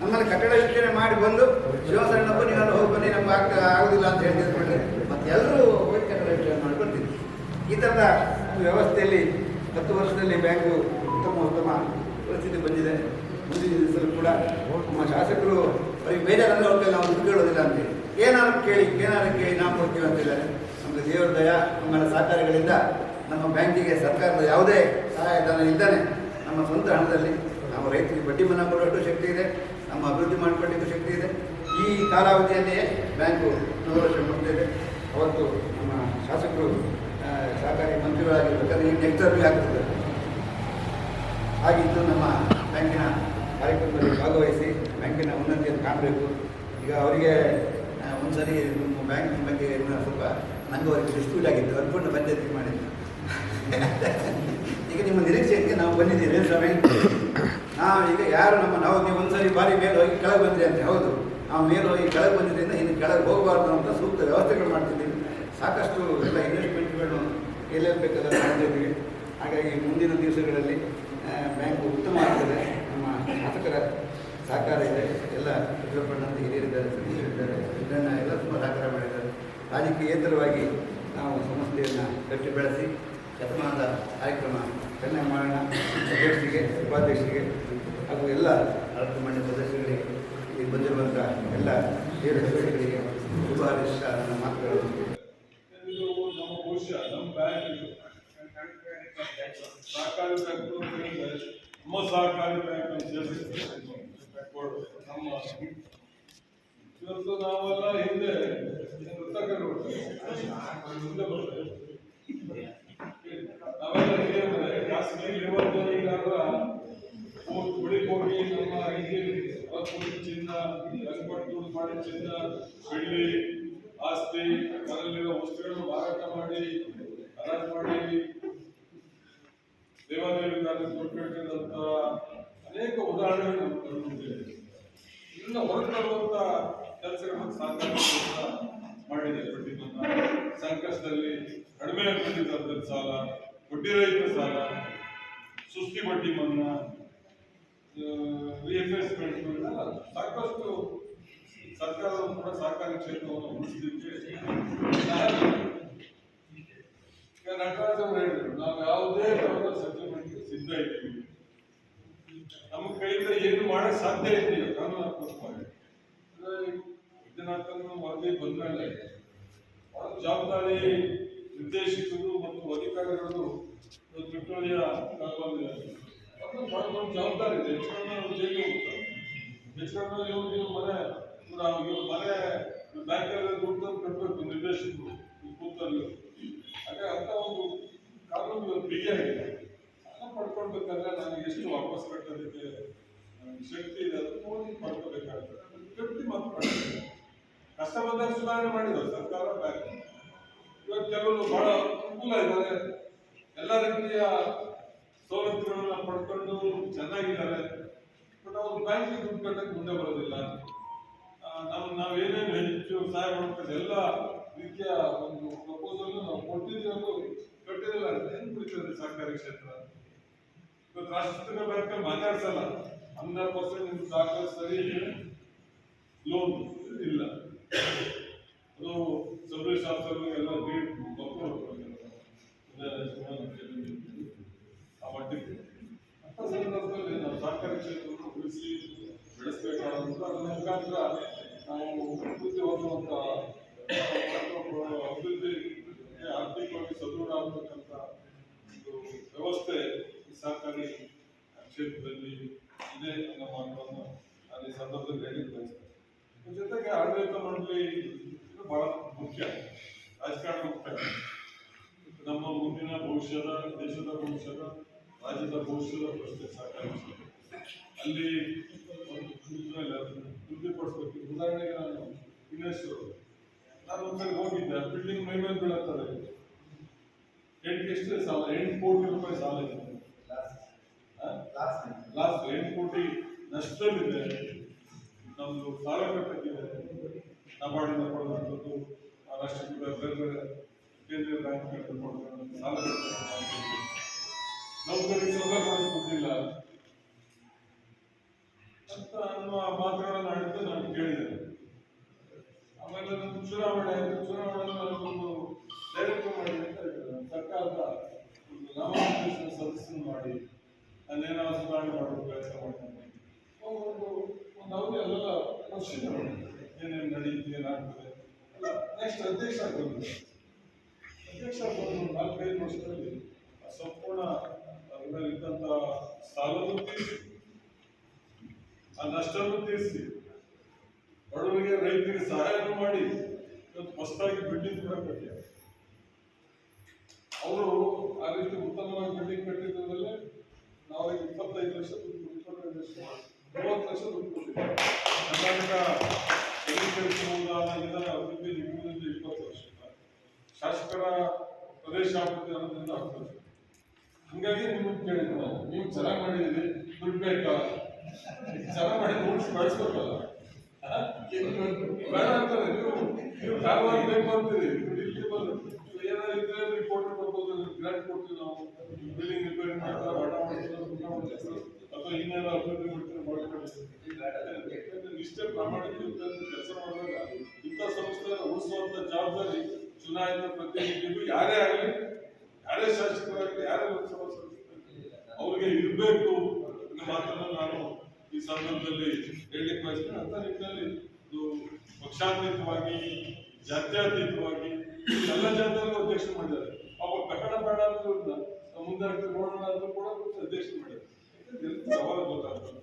ನಮ್ಮಲ್ಲಿ ಕಟ್ಟಡ ವೀಕ್ಷಣೆ ಮಾಡಿ ಬಂದು ಶಿವಸರಣಪ್ಪ ನೀವು ಅಲ್ಲಿ ಹೋಗಿ ಬನ್ನಿ, ನಮ್ಗೆ ಆಗ ಆಗುದಿಲ್ಲ ಅಂತ ಹೇಳಿ ಮತ್ತೆ ಎಲ್ಲರೂ ಹೋಗಿ ಕಟ್ಟಡ ವೀಕ್ಷಣೆ ಮಾಡಿ ಈ ಥರದ ವ್ಯವಸ್ಥೆಯಲ್ಲಿ ಹತ್ತು ವರ್ಷದಲ್ಲಿ ಬ್ಯಾಂಕು ಉತ್ತಮ ಉತ್ತಮ ಪರಿಸ್ಥಿತಿ ಬಂದಿದೆ. ಮುಂದಿನ ದಿವಸದಲ್ಲಿ ಕೂಡ ನಮ್ಮ ಶಾಸಕರು ಅವ್ರಿಗೆ ಬೇಜಾರಲ್ಲ ಅವ್ರಿಗೆ ನಾವು ದುಡ್ಡು ಹೇಳೋದಿಲ್ಲ ಅಂತೇಳಿ ಏನಾದ್ರು ಕೇಳಿ ಏನಾದ್ರು ಕೇಳಿ ನಾವು ಕೊಡ್ತೀವಿ ಅಂತ ಹೇಳಿದರೆ ನಮಗೆ ದೇವರ ದಯ ನಮ್ಮ ಸಹಕಾರಗಳಿಂದ ನಮ್ಮ ಬ್ಯಾಂಕಿಗೆ ಸರ್ಕಾರದ ಯಾವುದೇ ಸಹಾಯಧನ ಇಲ್ಲದೆ ನಮ್ಮ ಸ್ವಂತ ಹಣದಲ್ಲಿ ನಾವು ರೈತರಿಗೆ ಬಡ್ಡಿ ಮನ ಕೊಡುವಷ್ಟು ಶಕ್ತಿ ಇದೆ, ನಮ್ಮ ಅಭಿವೃದ್ಧಿ ಮಾಡಿಕೊಳ್ಳಿಕ್ಕೂ ಶಕ್ತಿ ಇದೆ. ಈ ಕಾಲಾವಧಿಯಲ್ಲಿಯೇ ಬ್ಯಾಂಕು ನೂರು ವರ್ಷ ಅವತ್ತು ನಮ್ಮ ಶಾಸಕರು ಸಹಕಾರಿ ಮಂತ್ರಿಗಳಾಗಿರ್ಬೇಕಾದ್ರೆ ಈ ನೆಕ್ಸ್ಟ್ ಆಗ್ತದೆ. ಹಾಗಿದ್ದು ನಮ್ಮ ಬ್ಯಾಂಕಿನ ಕಾರ್ಯಕ್ರಮದಲ್ಲಿ ಭಾಗವಹಿಸಿ ಬ್ಯಾಂಕಿನ ಉನ್ನತಿಯನ್ನು ಕಾಣಬೇಕು. ಈಗ ಅವರಿಗೆ ಒಂದು ಒಂದ್ಸರಿ ನಿಮ್ಮ ಬ್ಯಾಂಕಿನ ಬಗ್ಗೆ ಸ್ವಲ್ಪ ನಂಗೆ ಅವರಿಗೆ ಡಿಸ್ಪ್ಯೂಟ್ ಆಗಿತ್ತು ಅನ್ಕೊಂಡು ಪಂಚಾಯತಿಗೆ ಮಾಡಿದ್ದು. ಈಗ ನಿಮ್ಮ ನಿರೀಕ್ಷೆಗೆ ನಾವು ಬಂದಿದ್ದೀವಿ ಸ್ವಾಮಿ? ನಾವು ಈಗ ಯಾರು ನಮ್ಮ, ನಾವು ನೀವು ಒಂದ್ಸರಿ ಬಾರಿ ಮೇಲೆ ಹೋಗಿ ಕೆಳಗೆ ಬಂದ್ರಿ ಅಂತ, ಹೌದು. ನಾವು ಮೇಲೆ ಹೋಗಿ ಕೆಳಗೆ ಬಂದಿದ್ದರಿಂದ ಇನ್ನು ಕೆಳಗೆ ಹೋಗಬಾರ್ದು ಅಂತ ಸೂಕ್ತ ವ್ಯವಸ್ಥೆಗಳು ಮಾಡ್ತಿದ್ದೀವಿ. ಸಾಕಷ್ಟು ಎಲ್ಲ ಇನ್ವೆಸ್ಟ್ಮೆಂಟ್ಗಳು ಎಲ್ಲೆಲ್ಲಿ ಬೇಕಾದ್ರೆ ಮಾಡ್ತಿದ್ದೀವಿ. ಹಾಗಾಗಿ ಮುಂದಿನ ದಿವಸಗಳಲ್ಲಿ ಬ್ಯಾಂಕ್ ಉತ್ತಮ ಆಗ್ತದೆ. ಶಾಸಕರ ಸಹಕಾರ ಇದೆ. ಎಲ್ಲ ಉದ್ಯೋಗಪಟ್ಟಂತ ಹಿರಿಯರಿದ್ದಾರೆ ಸಚಿವರಿದ್ದಾರೆ ಇದನ್ನು ಎಲ್ಲ ತುಂಬ ಸಹಕಾರ ಮಾಡಿದ್ದಾರೆ. ರಾಜಕೀಯೇತರವಾಗಿ ನಾವು ಸಂಸ್ಥೆಯನ್ನು ಕಟ್ಟಿ ಬೆಳೆಸಿ ಶತಮಾನದ ಕಾರ್ಯಕ್ರಮ ಚೆನ್ನಾಗಿ ಮಾಡೋಣ. ಅಧ್ಯಕ್ಷರಿಗೆ, ಉಪಾಧ್ಯಕ್ಷರಿಗೆ ಹಾಗೂ ಎಲ್ಲ ಆಡಳಿತ ಮಂಡಳಿ ಸದಸ್ಯರಿಗೆ ಇಲ್ಲಿ ಬಂದಿರುವಂಥ ಎಲ್ಲ ಹಿರಿಯ ಸದಸ್ಯರಿಗೆ ಶುಭ ಹಾರೈಸಿದ ನನ್ನ ಮಾತುಗಳು. ನಮ್ಮ ನಮ್ಮ ನಮ್ಮ ಸಹಕಾರಿ ಬ್ಯಾಂಕ್ ನಮ್ಮ ಇವತ್ತು ನಾವೆಲ್ಲ ಹಿಂದೆ ವೃತ್ತಕರು ಹಿಂದೆ ಬರ್ತೇವೆ. ಹೋಗಿ ನಮ್ಮ ಮಾಡಿ ಚಿನ್ನ ಬೆಳ್ಳಿ ಆಸ್ತಿ ಅದರಲ್ಲಿರೋ ವಸ್ತುಗಳನ್ನು ಮಾರಾಟ ಮಾಡಿ ಹರಾಜು ಮಾಡಿ ದೇವಾಲಯಗಳಿಗೆ ಕೊಟ್ಟಿರ್ತಕ್ಕಂಥ ಅನೇಕ ಉದಾಹರಣೆಗಳು ಇನ್ನು ಕಣ್ಣು ಮುಂದಿದೆ ಇದನ್ನ ಹೊರತರುವಂತ ಕೆಲಸಗಳನ್ನು ಸಾಕಾರ ಮಾಡಿದೆ. ಸಂಕಷ್ಟದಲ್ಲಿ ಕಡಿಮೆ ಬಡ್ಡಿ ಸಾಲ, ಬಡ್ಡಿ ರಹಿತ ಸಾಲ, ಸುಸ್ತಿ ಬಡ್ಡಿ ಮನ್ನಾ ರಿಇನ್ವೆಸ್ಟ್ಮೆಂಟ್ ಸಾಕಷ್ಟು ಸರ್ಕಾರವು ಕೂಡ ಸಹಕಾರಿ ಕ್ಷೇತ್ರವನ್ನು ಉಳಿಸಲಿಕ್ಕೆ ನಟರಾಜ್ ಅವರು ಹೇಳಿದ್ರು, ನಾವು ಯಾವುದೇ ಸಚಿವ ಸಿದ್ಧ ಇದ್ದೀವಿ. ನಮ್ಮ ಕೈಯಿಂದ ಏನು ಮಾಡಕ್ ಸಾಧ್ಯ ಇದೆಯೋ ಕಾನೂನಾತ್ಮಕವಾಗಿ ವಿದ್ಯಾನಾಥನ ವರದಿ ಬಂದ್ಮೇಲೆ ಅವರ ಜವಾಬ್ದಾರಿ ನಿರ್ದೇಶಕರು ಮತ್ತು ಅಧಿಕಾರಿಗಳು ಪೆಟ್ರೋಲಿಯ ದೊಡ್ಡ ಜವಾಬ್ದಾರಿ ಇದೆ. ಹೆಚ್ಚು ಜೈಲಿಗೆ ಹೋಗ್ತಾರೆ. ಹೆಚ್ಚು ಇವ್ರು ಮನೆ ಇವ್ರು ಮನೆ ಬ್ಯಾಂಕಲ್ಲಿ ದುಡ್ಡು ತಂದು ಕಟ್ಟಬೇಕು ನಿರ್ದೇಶಕರು. ಕೂತಲ್ಲಿ. ಹಾಗೆ ಅಂತ ಒಂದು ಕಾನೂನು ಬಿಗಿ ಅದನ್ನ ಪಡ್ಕೊಳ್ಬೇಕಾದ್ರೆ ನಾನು ಎಷ್ಟು ವಾಪಸ್ ಕಟ್ಟೋದಕ್ಕೆ ಶಕ್ತಿ ಇದೆ ಅದು ನೋಡಿ ಪಡ್ಕೋಬೇಕಾಗ್ತದೆ ಕಷ್ಟ ಬಂದಾಗ ಸುಧಾರಣೆ ಮಾಡಿದ್ರು ಸರ್ಕಾರ ಬ್ಯಾಂಕ್ ಇವತ್ತು ಕೆಲವರು ಬಹಳ ಅನುಕೂಲ ಇದ್ದಾರೆ. ಎಲ್ಲ ರೀತಿಯ ಸೌಲಭ್ಯಗಳನ್ನ ಪಡ್ಕೊಂಡು ಚೆನ್ನಾಗಿದ್ದಾರೆ. ಬಟ್ ಅವ್ರು ಬ್ಯಾಂಕಿಗೆ ದುಡ್ಡು ಕಟ್ಟಕ್ಕೆ ಮುಂದೆ ಬರೋದಿಲ್ಲ. ನಾವು ನಾವೇನೇನು ಹೆಚ್ಚು ಸಹಾಯ ಮಾಡ್ತದೆ ಎಲ್ಲ ರೀತಿಯ ಒಂದು ಪ್ರಪೋಸಲ್ ನಾವು ಕೊಟ್ಟಿದ್ದೀವಿ ಅದು ಕಟ್ಟಿದಿಲ್ಲ ಏನು ಹೆಂಗ್ ಕುಡಿತದೆ ಸರ್ಕಾರಿ ಕ್ಷೇತ್ರ ಇವತ್ತು ರಾಷ್ಟ್ರ ಬ್ಯಾಂಕ್ ಮಾತಾಡ್ಸಲ್ಲ. ಹನ್ನೆರಡು ಪರ್ಸೆಂಟ್ ನಿಮ್ಗೆ ದಾಖಲೆ ಸರಿ ಲೋನ್ ಇಲ್ಲ. ಅದು ಸಬ್ ಆಫೀಸರ್ ಎಲ್ಲ ರೇಟ್ ಆ ಮಟ್ಟಿಗೆ. ಅಂತ ಸಂದರ್ಭದಲ್ಲಿ ನಾವು ಕ್ಷೇತ್ರವನ್ನು ಉಳಿಸಿ ಅದರ ಮುಖಾಂತರ ನಾವು ಅಭಿವೃದ್ಧಿ ಆರ್ಥಿಕವಾಗಿ ಸದೃಢ ಆಗ್ತಕ್ಕಂಥ ಒಂದು ವ್ಯವಸ್ಥೆ ಈ ಸಹಕಾರಿ ಕ್ಷೇತ್ರದಲ್ಲಿ ಇದೆ ನಮ್ಮ ಮಾತನ್ನು ಅಲ್ಲಿ ಸಂದರ್ಭದಲ್ಲಿ ಹೇಳಿ ಬಯಸ್ತೇನೆ. ಜೊತೆಗೆ ಆಡಳಿತ ಮಂಡಳಿ ಬಹಳ ಮುಖ್ಯ. ರಾಜಕಾರಣ ಮುಖ್ಯ. ನಮ್ಮ ಮುಂದಿನ ಭವಿಷ್ಯದ, ದೇಶದ ಭವಿಷ್ಯದ, ರಾಜ್ಯದ ಭವಿಷ್ಯದ ಪ್ರಶ್ನೆ ಸಾಕಾರ ಅಲ್ಲಿ ವೃದ್ಧಿಪಡಿಸ್ಬೇಕು ಉದಾಹರಣೆಗೆ ನಾನು ಇನ್ನಷ್ಟು ನಾನು ಒಂದ್ಸರಿ ಹೋಗಿದ್ದೆ. ಬಿಲ್ಡಿಂಗ್ ಮೇಲೆ ಬೀಳುತ್ತದೆ ಎಂಟು ಎಷ್ಟೇ ಸಾಲ, ಎಂಟು ಕೋಟಿ ರೂಪಾಯಿ ಸಾಲ ಇದೆ? ಲಾಸ್ಟ್ ಎಂಟು ಕೋಟಿ ನಷ್ಟವಿದೆ. ನಮ್ಮದು ಸಾಲ ಕಟ್ಟಕ್ಕಿದೆ. ನಬಾರ್ಡಿಂದ ಕೊಡುವಂಥದ್ದು, ಆ ರಾಷ್ಟ್ರೀಕೃತ ಬೇರೆ ಬೇರೆ ಕೇಂದ್ರೀಯ ಬ್ಯಾಂಕ್ ಕೊಡ್ತಾರೆ ಸಾಲ ನೌಕರಿ ಸಂದರ್ಭ ಗೊತ್ತಿಲ್ಲ ಅಂತ ಅನ್ನುವ ಮಾತುಗಳನ್ನು ಆಡಿದ್ದು ನಾನು ಕೇಳಿದೆ ಆಮೇಲೆ ನಮ್ಮ ಚುನಾವಣೆ ಆಯಿತು. ಚುನಾವಣೆ ಒಂದು ಡೈರೆಕ್ಟ್ ಮಾಡಿ ಅಂತ ಹೇಳಿದ್ರು. ಸರ್ಕಾರದ ಒಂದು ನಾಮನಿರ್ದೇಶನ ಸದಸ್ಯನ ಮಾಡಿ. ನಾನೇನಾದ್ರು ಸುಧಾರಣೆ ಮಾಡೋ ಕೆಲಸ ಮಾಡ್ತೀನಿ. ಒಂದು ಒಂದು ಅವಧಿ ಅಲ್ಲೆಲ್ಲ ಕ್ವಶನ್. ಏನೇನು ನಡೀತು ಏನಾಗ್ತದೆ? ಎಲ್ಲ ನೆಕ್ಸ್ಟ್ ಅಧ್ಯಕ್ಷ ಆಗ್ಬೋದು. ಅಧ್ಯಕ್ಷ ಬಂದು ಒಂದು ನಾಲ್ಕೈದು ವರ್ಷದಲ್ಲಿ ಸಂಪೂರ್ಣ ಅದರಲ್ಲಿದ್ದಂಥ ಸಾಲವನ್ನು ತೀರಿಸಿ. ಆ ನಷ್ಟವನ್ನು ತೀರಿಸಿ. ಬಡವರಿಗೆ ರೈತರಿಗೆ ಸಹಾಯ ಮಾಡಿ ಇವತ್ತು ಹೊಸದಾಗಿ ಬಿಲ್ಡಿಂಗ್ ಕೂಡ ಕಟ್ಟಿದ್ದಾರೆ. ಅವರು ಆ ರೀತಿ ಉತ್ತಮವಾಗಿ ಬಿಲ್ಡಿಂಗ್ ಕಟ್ಟಿದ್ದರಲ್ಲೇ ನಾವು ಇಪ್ಪತ್ತೈದು ಲಕ್ಷ ದುಡ್ಡು ಇಪ್ಪತ್ತೈದು ಲಕ್ಷ, ಮೂವತ್ತು ಲಕ್ಷ ದುಡ್ಡು ಕೊಟ್ಟಿದ್ದೇವೆ. ಕರ್ನಾಟಕ ಅನುದಾನದಿಂದ ಅಭಿವೃದ್ಧಿ ನಿಗಮದಿಂದ ಇಪ್ಪತ್ತು ಲಕ್ಷ ಶಾಸಕರ ಪ್ರದೇಶ ಅಭಿವೃದ್ಧಿ ಅನ್ನೋದ್ರಿಂದ ಹತ್ತು ಲಕ್ಷ. ಹಂಗಾಗಿ ನಿಮಗೆ ಕೇಳಿದ್ದು ನಾವು ನೀವು ಚೆನ್ನಾಗಿ ಮಾಡಿದ್ದೀರಿ, ದುಡ್ಡು ಬೇಕಾ? ಚೆನ್ನಾಗಿ ಮಾಡಿ ರೂಲ್ಸ್ ಬಳಸ್ಬೇಕಲ್ಲ? ಬೇಡ ಅಂತಾರೆ, ನೀವು ನೀವು ಕಾರವಾರ ಬೇಕು ಅಂತೀರಿ. ಏನಾದ್ರು ಇದ್ರೆ ರಿಪೋರ್ಟ್ ಕೊಡ್ಬೋದು ಗ್ರಾಂಟ್ ಕೊಡ್ತೀವಿ ನಾವು. ಅಥವಾ ಇನ್ನೇನು ಅಭಿವೃದ್ಧಿ ಮಾಡ್ತಾರೆ ಮಾಡ್ಕೊಳ್ಳಿ ಇಷ್ಟೇ ಪ್ರಾಮಾಣಿಕ ಕೆಲಸ ಮಾಡಿದಾಗ ಇಂಥ ಸಂಸ್ಥೆ ಉಳಿಸುವಂತ ಜವಾಬ್ದಾರಿ ಚುನಾಯಿತ ಪ್ರತಿನಿಧಿಗಳು ಯಾರೇ ಆಗಲಿ, ಯಾರೇ ಶಾಸಕರಾಗಲಿ, ಯಾರೇ ಲೋಕಸಭಾ ಅವ್ರಿಗೆ ಇರಬೇಕು ಅನ್ನೋ ನಾನು ಈ ಸಂದರ್ಭದಲ್ಲಿ ಹೇಳಲಿಕ್ಕೆ ಬಯಸ್ತೇನೆ. ಅಂತ ನಿಟ್ಟಿನಲ್ಲಿ ಇದು ಪಕ್ಷಾತೀತವಾಗಿ, ಜಾತ್ಯಾತೀತವಾಗಿ ಎಲ್ಲ ಜಾತಿಯಲ್ಲೂ ಅಧ್ಯಕ್ಷ ಮಾಡಿದ್ದಾರೆ. ಪಾಪ ಕನ್ನಡ ಬೇಡ ಅಂತ ಮುಂದೆ ನೋಡೋಣ ಅಂತ ಕೂಡ ಅಧ್ಯಕ್ಷ ಮಾಡಿದ್ದಾರೆ ಯಾಕಂದ್ರೆ ಎಲ್ರಿಗೂ ಸವಾಲು ಗೊತ್ತಾಗ್ತದೆ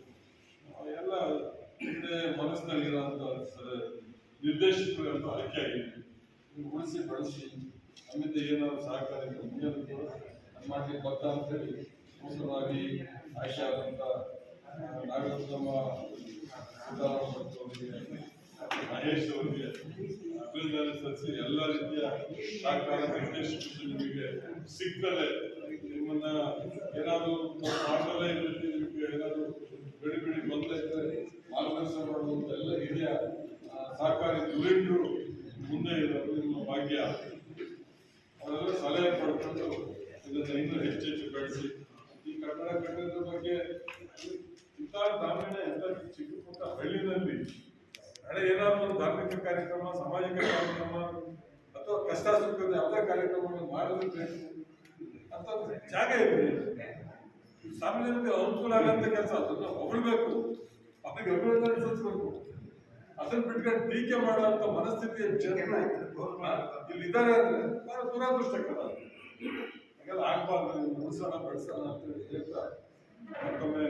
ಎಲ್ಲ ಹಿಂದೆ ಮನಸ್ಸಿನಲ್ಲಿರುವಂತ ನಿರ್ದೇಶಕರು ಅಂತ ಉಳಿಸಿ ಬಳಸಿ ನಮ್ಮಿಂದ ಏನಾದ್ರು ಸಹಕಾರ ಅಂತೇಳಿ ಅದ್ ಅಂತ ಹೇಳಿ ನೂತನವಾಗಿ ಆಯ್ಕೆ ಆದಂತ ನಾಗರತ್ನಮ್ಮ ಮಹೇಶ್ ಅವರಿಗೆ ಅಭಿನಂದನೆ ಸಲ್ಲಿಸಿ ಎಲ್ಲ ರೀತಿಯ ಸಹಕಾರ ನಿರ್ದೇಶಕರು ನಿಮಗೆ ಸಿಗ್ತದೆ. ನಿಮ್ಮನ್ನ ಏನಾದ್ರು ಮಾಡಲೇ ಇರುತ್ತೆ ನಿಮಗೆ ಏನಾದ್ರು ಬಿಡಿ ಬಿಡಿ ಬಂದ ಇದ್ರೆ ಮಾರ್ಗದರ್ಶನ ಮಾಡುವಂತ ಎಲ್ಲ ಹಿರಿಯ ಆ, ಸಹಕಾರಿ ಧುರೀಣರು ಮುಂದೆ ಇರೋದು ನಿಮ್ಮ ಭಾಗ್ಯ. ಅವರೆಲ್ಲ ಸಲಹೆ ಪಡ್ಕೊಂಡು ಇದನ್ನ ಇನ್ನೂ ಹೆಚ್ಚೆಚ್ಚು ಹೆಚ್ಚು ಬೆಳೆಸಿ. ಈ ಕನ್ನಡ ಕಟ್ಟಡದ ಬಗ್ಗೆ ಇಂಥ ಗ್ರಾಮೀಣ ಎಂತ ಚಿಕ್ಕ ಪುಟ್ಟ ಹಳ್ಳಿನಲ್ಲಿ ನಾಳೆ ಏನಾದರೂ ಒಂದು ಧಾರ್ಮಿಕ ಕಾರ್ಯಕ್ರಮ, ಸಾಮಾಜಿಕ ಕಾರ್ಯಕ್ರಮ ಅಥವಾ ಕಷ್ಟ ಸುಖದ ಯಾವುದೇ ಕಾರ್ಯಕ್ರಮವನ್ನು ಬೇಕು. ಅಂತ ಜಾಗ ಇದೆ. ಸಾಮಾನ್ಯರಿಗೆ ಅನುಕೂಲ ಆಗಂತ ಕೆಲಸ ಅದನ್ನು ಹೊಗಳಬೇಕು. ಅದಕ್ಕೆ ಅಭಿವೃದ್ಧಿ ಸಲ್ಲಿಸಬೇಕು ಅದನ್ನ ಬಿಟ್ಕೊಂಡು ಟೀಕೆ ಮಾಡುವಂತ ಮನಸ್ಥಿತಿಯ ಜನ ಇಲ್ಲಿ ಇದ್ದಾರೆ ಅಂದ್ರೆ ಬಹಳ ದುರಾದೃಷ್ಟಕರ ಹಾಗೆಲ್ಲ ಆಗ್ಬಾರ್ದು ಮನಸ್ಸನ್ನ ಬೆಳೆಸೋಣ ಅಂತ ಹೇಳಿ ಹೇಳ್ತಾ ಮತ್ತೊಮ್ಮೆ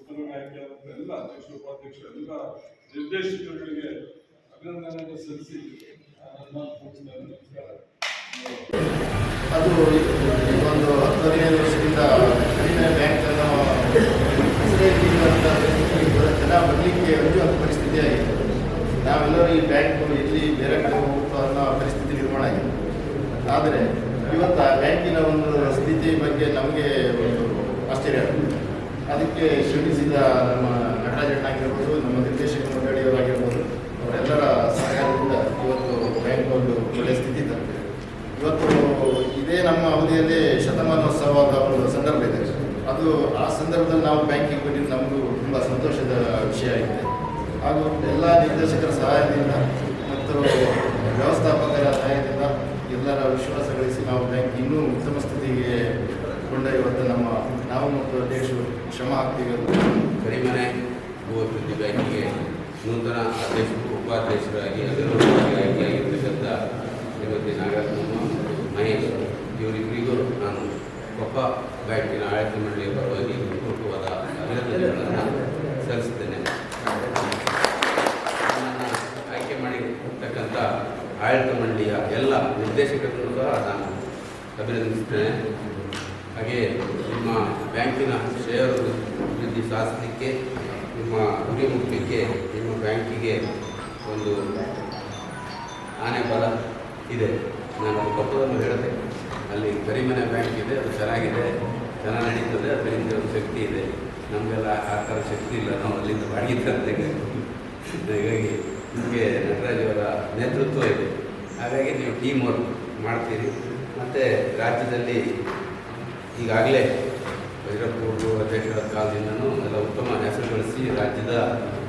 ಉತ್ತರ ನಾಯಕ ಎಲ್ಲ ಅಧ್ಯಕ್ಷರು ಉಪಾಧ್ಯಕ್ಷರು ಎಲ್ಲ ನಿರ್ದೇಶಕರುಗಳಿಗೆ ಅಭಿನಂದನೆಯನ್ನು ಸಲ್ಲಿಸಿ ಅದು ಒಂದು ಹತ್ತು ಹದಿನೈದು ವರ್ಷದಿಂದ ಕಡಿಮೆ ಬ್ಯಾಂಕ್ ಜನ ಬರಲಿಕ್ಕೆ ಒಂದು ಪರಿಸ್ಥಿತಿ ಆಗಿದೆ ನಾವೆಲ್ಲರೂ ಈ ಬ್ಯಾಂಕ್ಗಳು ಎಲ್ಲಿ ಬೇರೆ ಕಡೆ ಹೋಗುತ್ತೋ ಅನ್ನೋ ಪರಿಸ್ಥಿತಿ ನಿರ್ಮಾಣ ಆಗಿದೆ. ಆದರೆ ಇವತ್ತು ಆ ಬ್ಯಾಂಕಿನ ಒಂದು ಸ್ಥಿತಿ ಬಗ್ಗೆ ನಮಗೆ ಒಂದು ಆಶ್ಚರ್ಯ. ಆಗುತ್ತೆ ಅದಕ್ಕೆ ಶ್ರಮಿಸಿದ ನಮ್ಮ ನಟರಾಜಣ್ಣಾಗಿರ್ಬೋದು ನಮ್ಮ ನಿರ್ದೇಶಕ ಮಂಡಳಿಯವರಾಗಿರ್ಬೋದು ಅವರೆಲ್ಲರ ಸಹಕಾರದಿಂದ ಇವತ್ತು ಬ್ಯಾಂಕ್ ಒಂದು ಒಳ್ಳೆಯ ಸ್ಥಿತಿ ತರ್ತದೆ ಇವತ್ತು ಇದೇ ನಮ್ಮ ಅವಧಿಯಲ್ಲಿ ಶತಮಾನೋತ್ಸವದ ಒಂದು ಸಂದರ್ಭ ಇದೆ. ಅದು ಆ ಸಂದರ್ಭದಲ್ಲಿ ನಾವು ಬ್ಯಾಂಕಿಗೆ ಹಾಗೂ ಎಲ್ಲ ನಿರ್ದೇಶಕರ ಸಹಾಯದಿಂದ ಮತ್ತು ವ್ಯವಸ್ಥಾಪಕರ ಸಹಾಯದಿಂದ ಎಲ್ಲರ ವಿಶ್ವಾಸ ಗಳಿಸಿ ನಾವು ಬ್ಯಾಂಕ್ ಇನ್ನೂ ಉತ್ತಮ ಸ್ಥಿತಿಗೆ ಕೊಂಡೊಯ್ಯುವಂಥ ನಮ್ಮ ನಾವು ಮತ್ತು ಅಧ್ಯಕ್ಷರು ಕ್ಷಮ ಆಗ್ತೀವಿ ಅಂತ. ಕರಿಮನೆ ಭೂ ಅಭಿವೃದ್ಧಿ ಬ್ಯಾಂಕಿಗೆ ನೂತನ ಅಧ್ಯಕ್ಷರು ಉಪಾಧ್ಯಕ್ಷರಾಗಿ ಅಭಿವೃದ್ಧಿಯಾಗಿ ಆಯ್ಕೆಯಾಗಿರ್ತಕ್ಕಂಥ ಶ್ರೀಮತಿ ನಾಗರತ್ನಮ್ಮ ಮಹೇಶ್ ಇವರಿಬ್ಬರಿಗೂ ನಾನು ಕೊಪ್ಪ ಬ್ಯಾಂಕಿನ ಆಡಳಿತ ಮಂಡಳಿಯ ಪರವಾಗಿ ಪೂರ್ವಕವಾದ ಅಭಿನಂದನೆಗಳನ್ನು ಸಲ್ಲಿಸುತ್ತೇನೆ. ಆಡಳಿತ ಮಂಡಳಿಯ ಎಲ್ಲ ನಿರ್ದೇಶಕರನ್ನು ಸಹ ನಾನು ಅಭಿನಂದಿಸ್ತೇನೆ. ಹಾಗೆ ನಿಮ್ಮ ಬ್ಯಾಂಕಿನ ಷೇರು ಅಭಿವೃದ್ಧಿ ಸಾಧಿಸಲಿಕ್ಕೆ, ನಿಮ್ಮ ಗುರಿ ಮುಟ್ಟಲಿಕ್ಕೆ ನಿಮ್ಮ ಬ್ಯಾಂಕಿಗೆ ಒಂದು ಆನೆ ಬಲ ಇದೆ. ನಾನು ಅದು ಕೊಪ್ಪದಲ್ಲೂ ಹೇಳಿದೆ ಅಲ್ಲಿ ಕರಿಮನೆ ಬ್ಯಾಂಕ್ ಇದೆ, ಅದು ಚೆನ್ನಾಗಿದೆ, ಚೆನ್ನಾಗಿ ನಡೀತದೆ, ಅದರಿಂದ ಒಂದು ಶಕ್ತಿ ಇದೆ. ನಮಗೆಲ್ಲ ಆ ಥರ ಶಕ್ತಿ ಇಲ್ಲ, ನಾವು ಅಲ್ಲಿಂದ ಬಾಡಿಗೆ ತರ್ತೇವೆ ಹೀಗಾಗಿ ನಿಮಗೆ ನಟರಾಜ್ ಅವರ ನೇತೃತ್ವ ಇದೆ. ಹಾಗಾಗಿ ನೀವು ಟೀಮ್ ವರ್ಕ್ ಮಾಡ್ತೀರಿ. ಮತ್ತು ರಾಜ್ಯದಲ್ಲಿ ಈಗಾಗಲೇ ಭೈರಪ್ಪವರು ಅಧ್ಯಕ್ಷರ ಕಾಲದಿಂದನೂ ಎಲ್ಲ ಉತ್ತಮ ಹೆಸರು ಗಳಿಸಿ ರಾಜ್ಯದ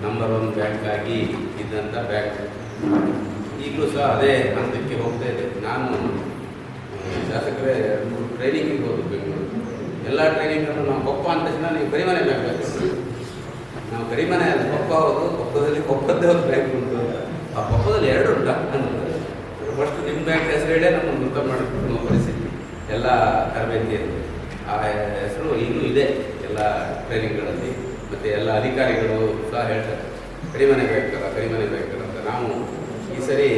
ನಂಬರ್ ಒನ್ ಬ್ಯಾಂಕ್ ಆಗಿ ಇದ್ದಂಥ ಬ್ಯಾಂಕ್ ಈಗಲೂ ಸಹ ಅದೇ ಹಂತಕ್ಕೆ ಹೋಗ್ತಾ ಇದೆ. ನಾನು ಶಾಸಕರೇ ಮೂರು ಟ್ರೈನಿಂಗಿಗೆ ಹೋದ ಬೆಂಗಳೂರು. ಎಲ್ಲ ಟ್ರೈನಿಂಗನ್ನು ನಾವು ಕೊಪ್ಪ ಅಂತ ನೀವು ಕರಿಮನೆ ಬ್ಯಾಂಕ್ ನಾವು ಕರಿಮನೆ ಅದು ಕೊಪ್ಪ ಅವರು ಕೊಪ್ಪದಲ್ಲಿ ಕೊಪ್ಪದ್ದೇ ಒಂದು ಬ್ಯಾಂಕ್ ಉಂಟು ಆ ಕೊಪ್ಪದಲ್ಲಿ ಎರಡು ಉಂಟು? ಫಸ್ಟ್ ನಿಮ್ಮ ಬ್ಯಾಂಕ್ ಹೇಳೇ ನಮ್ಮನ್ನು ವೃತ್ತ ಮಾಡಿಕೊಂಡು ಪರಿಸ್ಥಿತಿ ಎಲ್ಲ ತರಬೇತಿಯಲ್ಲಿ. ಆ ಹೆಸರು ಇನ್ನೂ ಇದೆ ಎಲ್ಲ ಟ್ರೈನಿಂಗ್ಗಳಲ್ಲಿ ಮತ್ತು ಎಲ್ಲ ಅಧಿಕಾರಿಗಳು ಸಹ ಹೇಳ್ತಾರೆ. ಕರಿಮನೆ ಬೇಕಲ್ಲ ಕಡಿಮನೆ ಬೇಕಲ್ಲ ಅಂತ ನಾವು ಈ ಸರಿ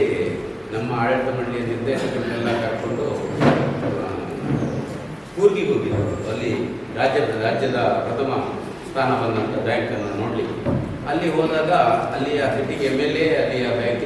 ನಮ್ಮ ಆಡಳಿತ ಮಂಡಳಿಯ ನಿರ್ದೇಶಕರನ್ನೆಲ್ಲ ಕರ್ಕೊಂಡು ಕೂರ್ಗಿ ಕೂರ್ಗಿಗೆ ಹೋಗಿದ್ದರು ಅಲ್ಲಿ ರಾಜ್ಯದ ರಾಜ್ಯದ ಪ್ರಥಮ ಸ್ಥಾನ ಬಂದಂಥ ಬ್ಯಾಂಕನ್ನು ನೋಡಲಿಕ್ಕೆ. ಅಲ್ಲಿ ಹೋದಾಗ ಅಲ್ಲಿಯ ಸಿಟಿಗೆ ಎಂ ಎಲ್ ಎ ಅಲ್ಲಿಯ ಬ್ಯಾಂಕ್